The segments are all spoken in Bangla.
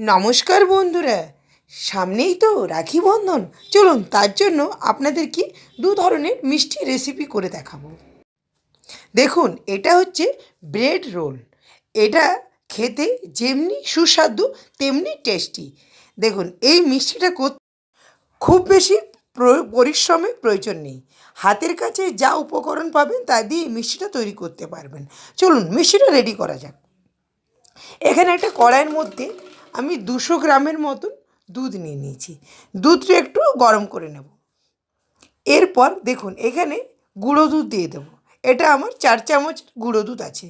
নমস্কার বন্ধুরা, সামনেই তো রাখি বন্ধন। চলুন, তার জন্য আপনাদেরকে দু ধরনের মিষ্টি রেসিপি করে দেখাবো। দেখুন, এটা হচ্ছে ব্রেড রোল এটা খেতে যেমনি সুস্বাদু, তেমনি টেস্টি দেখুন, এই মিষ্টিটা খুব বেশি প্র- পরিশ্রমের প্রয়োজন নেই। হাতের কাছে যা উপকরণ পাবেন, তা দিয়ে মিষ্টিটা তৈরি করতে পারবেন। চলুন, মিষ্টিটা রেডি করা যাক। এখানে একটা কড়াইয়ের মধ্যে আমি দুশো গ্রামের মতন দুধ নিয়ে নিয়েছি। দুধটা একটু গরম করে নেব। এরপর দেখুন, এখানে গুঁড়ো দুধ দিয়ে দেবো। এটা আমার চার চামচ গুঁড়ো দুধ আছে।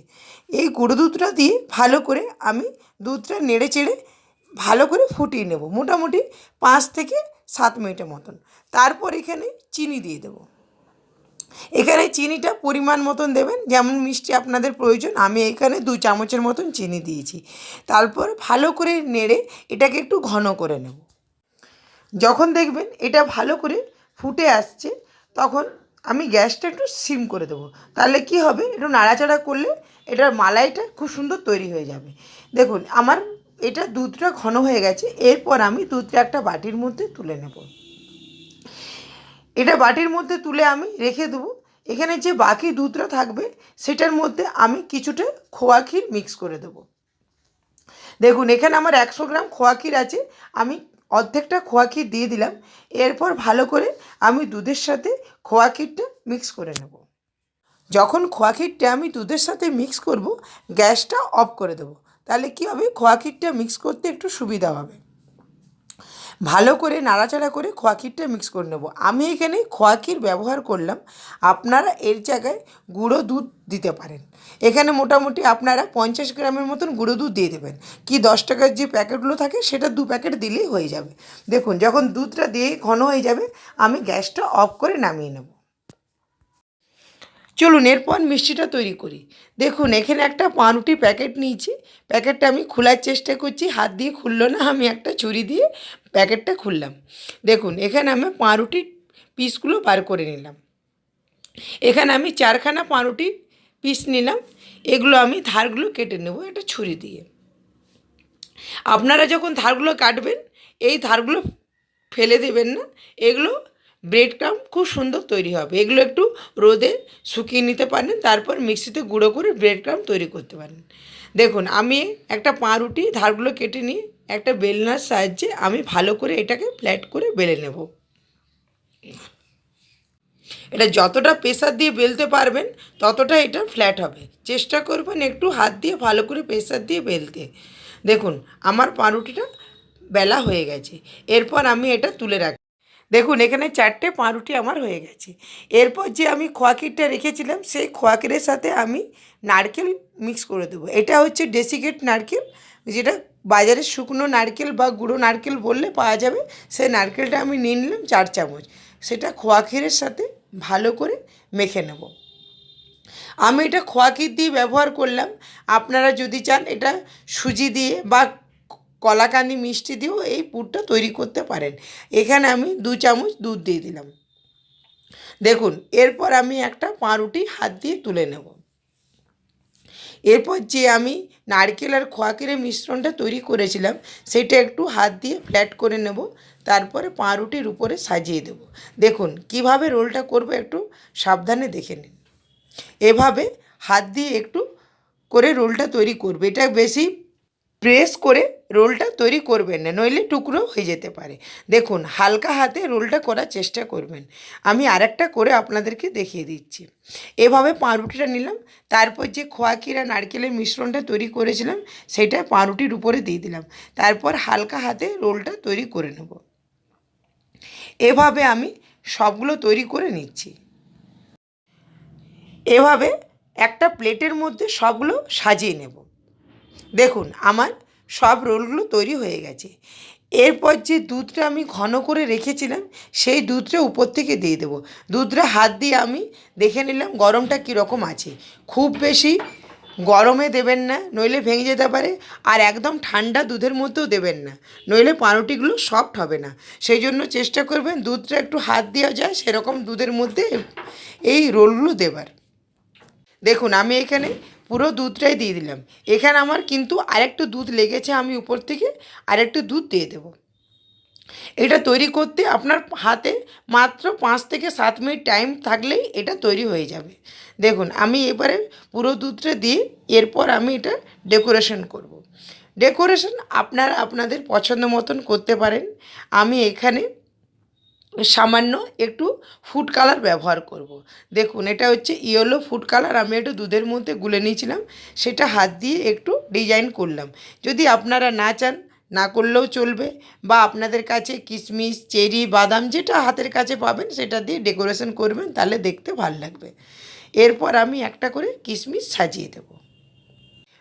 এই গুঁড়ো দুধটা দিয়ে ভালো করে আমি দুধটা নেড়ে চেড়ে ভালো করে ফুটিয়ে নেব। মোটামুটি পাঁচ থেকে সাত মিনিটের মতন। তারপর এখানে চিনি দিয়ে দেবো। এখানে চিনিটা পরিমাণ মতন দেবেন, যেমন মিষ্টি আপনাদের প্রয়োজন, আমি এখানে দু চামচের মতন চিনি দিয়েছি। তারপর ভালো করে নেড়ে এটাকে একটু ঘন করে নেব। যখন দেখবেন এটা ভালো করে ফুটে আসছে, তখন আমি গ্যাসটা একটু সিম করে দেবো। তাহলে কি হবে, একটু নাড়াচাড়া করলে এটার মালাইটা খুব সুন্দর তৈরি হয়ে যাবে। দেখুন, আমার এটা দুধটা ঘন হয়ে গেছে, এরপর আমি দুধটা একটা বাটির মধ্যে তুলে নেব। এটা বাটির মধ্যে তুলে আমি রেখে দেবো। এখানে যে বাকি দুধটা থাকবে, সেটার মধ্যে আমি কিছুটা খোয়া ক্ষীর মিক্স করে দেবো। দেখুন, এখানে আমার একশো গ্রাম খোয়া ক্ষীর আছে। আমি অর্ধেকটা খোয়া ক্ষীর দিয়ে দিলাম। এরপর ভালো করে আমি দুধের সাথে খোয়া ক্ষীরটা মিক্স করে নেব। যখন খোয়া ক্ষীরটা আমি দুধের সাথে মিক্স করব, গ্যাসটা অফ করে দেবো। তাহলে কী হবে? খোয়া ক্ষীরটা মিক্স করতে একটু সুবিধা হবে। ভালো করে নাড়াচাড়া করে খোয়া ক্ষীরটা মিক্স করে নেব। আমি এখানে খোয়া ক্ষীর ব্যবহার করলাম, আপনারা এর জায়গায় গুঁড়ো দুধ দিতে পারেন। এখানে মোটামুটি আপনারা পঞ্চাশ গ্রামের মতন গুঁড়ো দুধ দিয়ে দেবেন। কি দশ টাকার যে প্যাকেটগুলো থাকে, সেটা দু প্যাকেট দিলেই হয়ে যাবে। দেখুন, যখন দুধটা দিয়ে ঘন হয়ে যাবে, আমি গ্যাসটা অফ করে নামিয়ে নেব। চলুন এরপর মিষ্টিটা তৈরি করি। দেখুন, এখানে একটা পাউরুটি প্যাকেট নিয়েছি। প্যাকেটটা আমি খোলার চেষ্টা করছি। হাত দিয়ে খুললো না, আমি একটা ছুরি দিয়ে প্যাকেটটা খুললাম। দেখুন, এখানে আমি পাউরুটির পিসগুলো বার করে নিলাম। এখানে আমি চারখানা পাউরুটি পিস নিলাম। এগুলো আমি ধারগুলো কেটে নেব একটা ছুরি দিয়ে। আপনারা যখন ধারগুলো কাটবেন, এই ধারগুলো ফেলে দেবেন না। এগুলো ব্রেড ক্রাম খুব সুন্দর তৈরি হবে। এগুলো একটু রোদে শুকিয়ে নিতে পারেন, তারপর মিক্সিতে গুঁড়ো করে ব্রেড ক্রাম তৈরি করতে পারেন। দেখুন, আমি একটা পাউরুটি ধারগুলো কেটে নিয়ে একটা বেলনার সাহায্যে আমি ভালো করে এটাকে ফ্ল্যাট করে বেলে নেব। এটা যতটা প্রেসার দিয়ে বেলতে পারবেন, ততটা এটা ফ্ল্যাট হবে। চেষ্টা করবেন একটু হাত দিয়ে ভালো করে প্রেসার দিয়ে বেলতে। দেখুন, আমার পাউরুটিটা বেলা হয়ে গেছে। এরপর আমি এটা তুলে রাখি দেখুন, এখানে চারটে পাউরুটি আমার হয়ে গেছে। এরপর যে আমি খোয়াকিরটা রেখেছিলাম, সেই খোয়াকিরের সাথে আমি নারকেল মিক্স করে দেবো। এটা হচ্ছে ডেসিকেট নারকেল, যেটা বাজারে শুকনো নারকেল বা গুঁড়ো নারকেল বললে পাওয়া যাবে। সেই নারকেলটা আমি নিয়ে নিলাম চার চামচ। সেটা খোয়াক্ষীরের সাথে ভালো করে মেখে নেব। আমি এটা খোয়াক্ষীর দিয়ে ব্যবহার করলাম। আপনারা যদি চান এটা সুজি দিয়ে বা কলাকান্দি মিষ্টি দিয়েও এই পুরটা তৈরি করতে পারেন। এখানে আমি দু চামচ দুধ দিয়ে দিলাম। দেখুন, এরপর আমি একটা পাউরুটি হাত দিয়ে তুলে নেব। এরপর যে আমি নারকেল আর খোয়াকের মিশ্রণটা তৈরি করেছিলাম, সেটা একটু হাত দিয়ে ফ্ল্যাট করে নেব। তারপরে পাউরুটির উপরে সাজিয়ে দেব। দেখুন, কীভাবে রোলটা করব একটু সাবধানে দেখে নিন। এভাবে হাত দিয়ে একটু করে রোলটা তৈরি করবে। এটা বেশি প্রেস করে রোলটা তৈরি করবেন না, নইলে টুকরো হয়ে যেতে পারে। দেখুন, হালকা হাতে রোলটা করার চেষ্টা করবেন। আমি আরেকটা করে আপনাদেরকে দেখিয়ে দিচ্ছি। এভাবে পাউরুটিটা নিলাম, তারপর যে খোয়াকিরা নারকেলের মিশ্রণটা তৈরি করেছিলাম, সেটা পাউরুটির উপরে দিয়ে দিলাম। তারপর হালকা হাতে রোলটা তৈরি করে নেব। এভাবে আমি সবগুলো তৈরি করে নিচ্ছি। এভাবে একটা প্লেটের মধ্যে সবগুলো সাজিয়ে নেব। দেখুন, আমার সব রোলগুলো তৈরি হয়ে গেছে। এরপর যে দুধটা আমি ঘন করে রেখেছিলাম, সেই দুধটা উপর থেকে দিয়ে দেবো। দুধটা হাত দিয়ে আমি দেখে নিলাম গরমটা কীরকম আছে। খুব বেশি গরমে দেবেন না, নইলে ভেঙে যেতে পারে, আর একদম ঠান্ডা দুধের মধ্যেও দেবেন না। নইলে পাউরুটিগুলো সফট হবে না। সেই জন্য চেষ্টা করবেন দুধটা একটু হাত দেওয়া যায়, সেরকম দুধের মধ্যে এই রোলগুলো দেবার। দেখুন, আমি এখানে পুরো দুধটাই দিয়ে দিলাম। এখানে আমার কিন্তু আরেকটু দুধ লেগেছে, আমি উপর থেকে আরেকটু দুধ দিয়ে দেবো। এটা তৈরি করতে আপনার হাতে মাত্র পাঁচ থেকে সাত মিনিট টাইম থাকলেই এটা তৈরি হয়ে যাবে। দেখুন, আমি এবারে পুরো দুধটা দিয়ে এরপর আমি এটা ডেকোরেশন করব। ডেকোরেশন আপনারা আপনাদের পছন্দ মতন করতে পারেন। আমি এখানে সামান্য একটু ফুড কালার ব্যবহার করব। দেখুন, এটা হচ্ছে ইয়েলো ফুড কালার আমি একটু দুধের মধ্যে গুলে নিয়েছিলাম, সেটা হাত দিয়ে একটু ডিজাইন করলাম। যদি আপনারা না চান, না করলেও চলবে, বা আপনাদের কাছে কিশমিশ, চেরি, বাদাম যেটা হাতের কাছে পাবেন, সেটা দিয়ে ডেকোরেশন করবেন, তাহলে দেখতে ভালো লাগবে। এরপর আমি একটা করে কিশমিশ সাজিয়ে দেবো।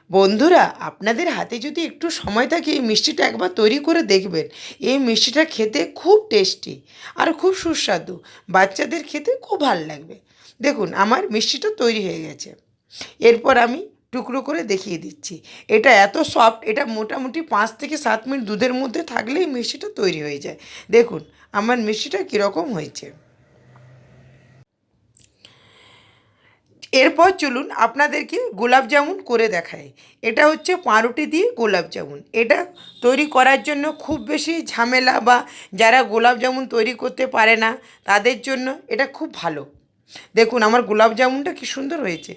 বন্ধুরা, আপনাদের হাতে যদি একটু সময় থাকে, এই মিষ্টিটা একবার তৈরি করে দেখবেন। এই মিষ্টিটা খেতে খুব টেস্টি আর খুব সুস্বাদু। বাচ্চাদের খেতে খুব ভালো লাগবে। দেখুন, আমার মিষ্টিটা তৈরি হয়ে গেছে। এরপর আমি টুকরো করে দেখিয়ে দিচ্ছি। এটা এত সফট, এটা মোটামুটি পাঁচ থেকে সাত মিনিট দুধের মধ্যে থাকলেই মিষ্টিটা তৈরি হয়ে যায়। দেখুন, আমার মিষ্টিটা কীরকম হয়েছে। এরপর চলুন আপনাদেরকে গোলাপ জামুন করে দেখায় এটা হচ্ছে পাউরুটি দিয়ে গোলাপ জামুন। এটা তৈরি করার জন্য খুব বেশি ঝামেলা বা যারা গোলাপ জামুন তৈরি করতে পারে না, তাদের জন্য এটা খুব ভালো। দেখুন, আমার গোলাপ জামুনটা কি সুন্দর হয়েছে।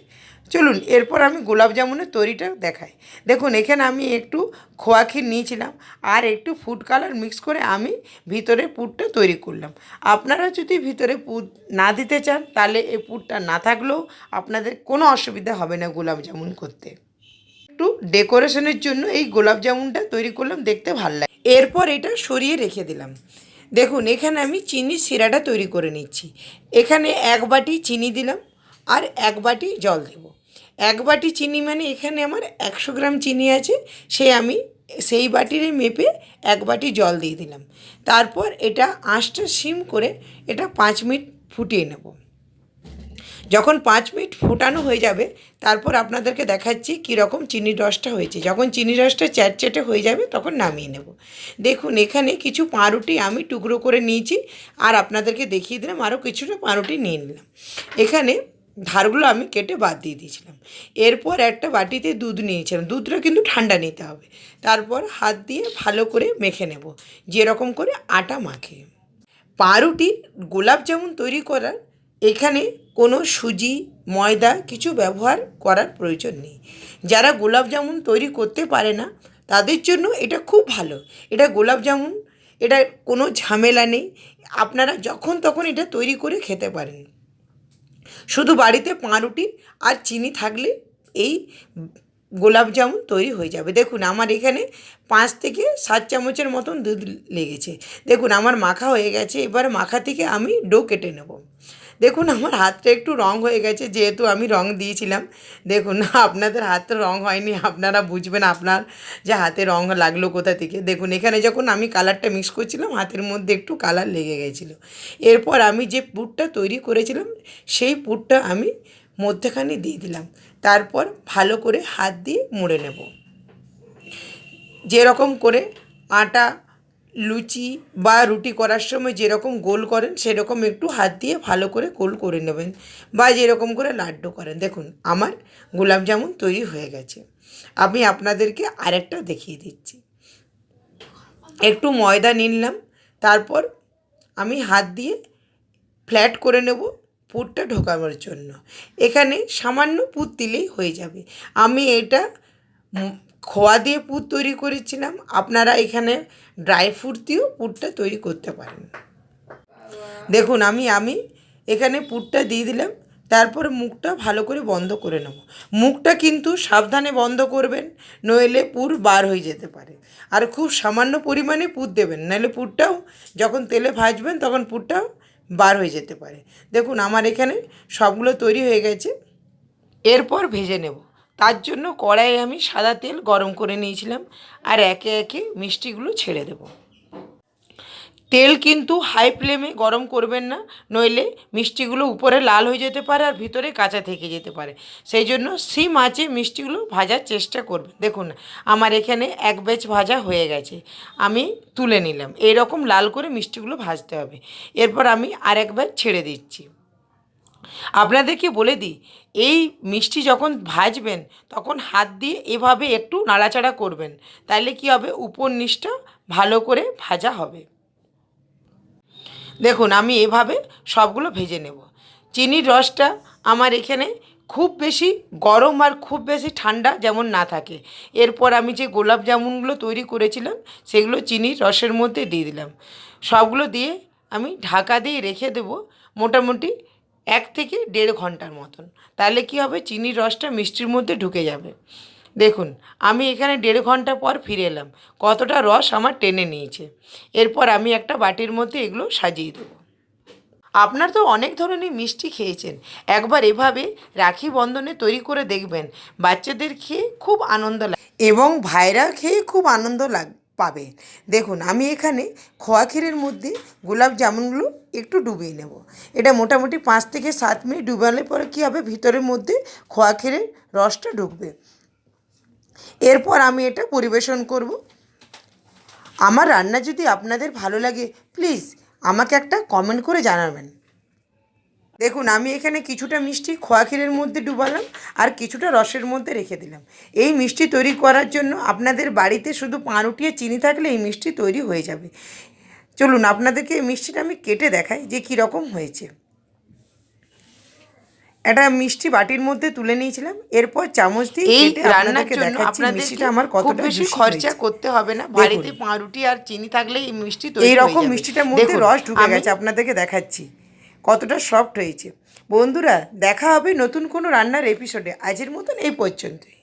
চলুন, এরপর আমি গোলাপ জামুনের তৈরিটা দেখাই। দেখুন, এখানে আমি একটু খোয়া ক্ষীর নিয়েছিলাম আর একটু ফুড কালার মিক্স করে আমি ভিতরে পুরটা তৈরি করলাম। আপনারা যদি ভিতরে পুর না দিতে চান, তাহলে এই পুরটা না থাকলেও আপনাদের কোনো অসুবিধা হবে না গোলাপ জামুন করতে। একটু ডেকোরেশনের জন্য এই গোলাপ জামুনটা তৈরি করলাম, দেখতে ভালো লাগে। এরপর এটা সরিয়ে রেখে দিলাম। দেখুন, এখানে আমি চিনির শিরাটা তৈরি করে নিচ্ছি। এখানে এক বাটি চিনি দিলাম আর এক বাটি জল দেব। এক বাটি চিনি মানে এখানে আমার একশো গ্রাম চিনি আছে, সে আমি সেই বাটিরে মেপে এক বাটি জল দিয়ে দিলাম। তারপর এটা আঁচটা সিম করে এটা পাঁচ মিনিট ফুটিয়ে নেব। যখন পাঁচ মিনিট ফোটানো হয়ে যাবে, তারপর আপনাদেরকে দেখাচ্ছি কীরকম চিনি রসটা হয়েছে। যখন চিনি রসটা চ্যাটচ্যাটে হয়ে যাবে, তখন নামিয়ে নেব। দেখুন, এখানে কিছু পাউরুটি আমি টুকরো করে নিয়েছি, আর আপনাদেরকে দেখিয়ে দিলাম, আরও কিছুটা পাউরুটি নিয়ে নিলাম। এখানে ধারগুলো আমি কেটে বাদ দিয়ে দিয়েছিলাম। এরপর একটা বাটিতে দুধ নিয়েছিলাম। দুধটা কিন্তু ঠান্ডা নিতে হবে। তারপর হাত দিয়ে ভালো করে মেখে নেব। যেরকম করে আটা মাখে। পাউরুটি গোলাপ জামুন তৈরি করার এখানে কোনো সুজি, ময়দা কিছু ব্যবহার করার প্রয়োজন নেই। যারা গোলাপ জামুন তৈরি করতে পারে না, তাদের জন্য এটা খুব ভালো। এটা গোলাপ জামুন, এটা কোনো ঝামেলা নেই। আপনারা যখন তখন এটা তৈরি করে খেতে পারেন। শুধু বাড়িতে পাউরুটি আর চিনি থাকলে এই গোলাপ জামুন তৈরি হয়ে যাবে। দেখুন, আমার এখানে পাঁচ থেকে সাত চামচের মতন দুধ লেগেছে। দেখুন, আমার মাখা হয়ে গেছে, এবার মাখা থেকে আমি ডো কেটে নেব। দেখুন, আমার হাতটা একটু রং হয়ে গেছে, যেহেতু আমি রং দিয়েছিলাম। দেখুন আপনাদের হাতে রং হয়নি, আপনারা বুঝবেন আপনার যে হাতে রং লাগল কোথা থেকে। দেখুন, এখানে যখন আমি কালারটা মিক্স করছিলাম, হাতের মধ্যে একটু কালার লেগে গেছিল। এরপর আমি যে পুরটা তৈরি করেছিলাম, সেই পুরটা আমি মধ্যেখানে দিয়ে দিলাম। তারপর ভালো করে হাত দিয়ে মুড়ে নেব। যেরকম করে আটা লুচি বা রুটি করার সময় যেরকম গোল করেন, সেরকম একটু হাত দিয়ে ভালো করে গোল করে নেবেন বা যেরকম করে লাড্ডু করেন। দেখুন, আমার গোলাপ জামুন তৈরি হয়ে গেছে। আমি আপনাদেরকে আরেকটা দেখিয়ে দিচ্ছি। একটু ময়দা নিলাম, তারপর আমি হাত দিয়ে ফ্ল্যাট করে নেব পুরটা ঢোকানোর জন্য। এখানে সামান্য পুর দিলেই হয়ে যাবে। আমি এটা খোয়া দিয়ে পুর তৈরি করেছিলাম। আপনারা এখানে ড্রাই ফ্রুট দিয়েও পুরটা তৈরি করতে পারেন। দেখুন, আমি আমি এখানে পুরটা দিয়ে দিলাম। তারপর মুখটা ভালো করে বন্ধ করে নেব। মুখটা কিন্তু সাবধানে বন্ধ করবেন, নইলে পুর বার হয়ে যেতে পারে। আর খুব সামান্য পরিমাণে পুর দেবেন, নাহলে পুরটাও যখন তেলে ভাজবেন তখন পুরটাও বার হয়ে যেতে পারে। দেখুন, আমার এখানে সবগুলো তৈরি হয়ে গেছে। এরপর ভেজে নেব। তার জন্য কড়াইয়ে আমি সাদা তেল গরম করে নিয়েছিলাম আর একে একে মিষ্টিগুলো ছেড়ে দেব। তেল কিন্তু হাই ফ্লেমে গরম করবেন না, নইলে মিষ্টিগুলো উপরে লাল হয়ে যেতে পারে আর ভিতরে কাঁচা থেকে যেতে পারে। সেই জন্য সিম আঁচে মিষ্টিগুলো ভাজার চেষ্টা করবেন। দেখুন, আমার এখানে এক ব্যাচ ভাজা হয়ে গেছে। আমি তুলে নিলাম। এরকম লাল করে মিষ্টিগুলো ভাজতে হবে। এরপর আমি আরেক ব্যাচ ছেড়ে দিচ্ছি। আপনাদেরকে বলে দিই, এই মিষ্টি যখন ভাজবেন, তখন হাত দিয়ে এভাবে একটু নাড়াচাড়া করবেন। তাহলে কি হবে? উপর নিচটা ভালো করে ভাজা হবে। দেখুন, আমি এভাবে সবগুলো ভেজে নেব। চিনির রসটা আমার এখানে খুব বেশি গরম আর খুব বেশি ঠান্ডা যেমন না থাকে। এরপর আমি যে গোলাপ জামুনগুলো তৈরি করেছিলাম, সেগুলো চিনির রসের মধ্যে দিয়ে দিলাম। সবগুলো দিয়ে আমি ঢাকা দিয়ে রেখে দেবো। মোটামুটি এক থেকে দেড় ঘণ্টার মতন। তাহলে কি হবে? চিনির রসটা মিষ্টির মধ্যে ঢুকে যাবে। দেখুন, আমি এখানে দেড় ঘণ্টা পর ফিরে এলাম। কতটা রস আমার টেনে নিয়েছে। এরপর আমি একটা বাটির মধ্যে এগুলো সাজিয়ে দেবো। আপনার তো অনেক ধরনের মিষ্টি খেয়েছেন। একবার এভাবে রাখি বন্ধনে তৈরি করে দেখবেন। বাচ্চাদের খেয়ে খুব আনন্দ লাগে। এবং ভাইরা খেয়ে খুব আনন্দ লাগ পাবে। দেখুন, আমি এখানে খোয়া ক্ষীরের মধ্যে গোলাপ জামুনগুলো একটু ডুবিয়ে নেব। এটা মোটামুটি পাঁচ থেকে সাত মিনিট ডুবালে পরে কী হবে? ভিতরের মধ্যে খোয়া ক্ষীরের রসটা ঢুকবে। এরপর আমি এটা পরিবেশন করব। আমার রান্না যদি আপনাদের ভালো লাগে, প্লিজ আমাকে একটা কমেন্ট করে জানাবেন। দেখুন আমি এখানে কিছুটা মিষ্টি খোয়া ক্ষীরের মধ্যে ডুবালাম আর কিছুটা রসের মধ্যে রেখে দিলাম। এই মিষ্টি তৈরি করার জন্য আপনাদের বাড়িতে শুধু পাউরুটি আর চিনি থাকলে এই মিষ্টি তৈরি হয়ে যাবে। চলুন আপনাদেরকে এই মিষ্টিটা আমি কেটে দেখাই যে কী রকম হয়েছে। একটা মিষ্টি বাটির মধ্যে তুলে নিয়েছিলাম এরপর চামচ দিয়ে এই রান্নার জন্য দেখাচ্ছি আপনাদেরকে মিষ্টিটা আমার কতটা বেশি বেশি খরচা করতে হবে না? বাড়িতে পাউরুটি আর চিনি থাকলে এই মিষ্টি তৈরি এই রকম মিষ্টিটার মধ্যে রস ঢুকে গেছে আপনাদেরকে দেখাচ্ছি। কতটা সফট হয়েছে। বন্ধুরা দেখা হবে নতুন কোনো রান্নার এপিসোডে আজের মতন এই পর্যন্তই।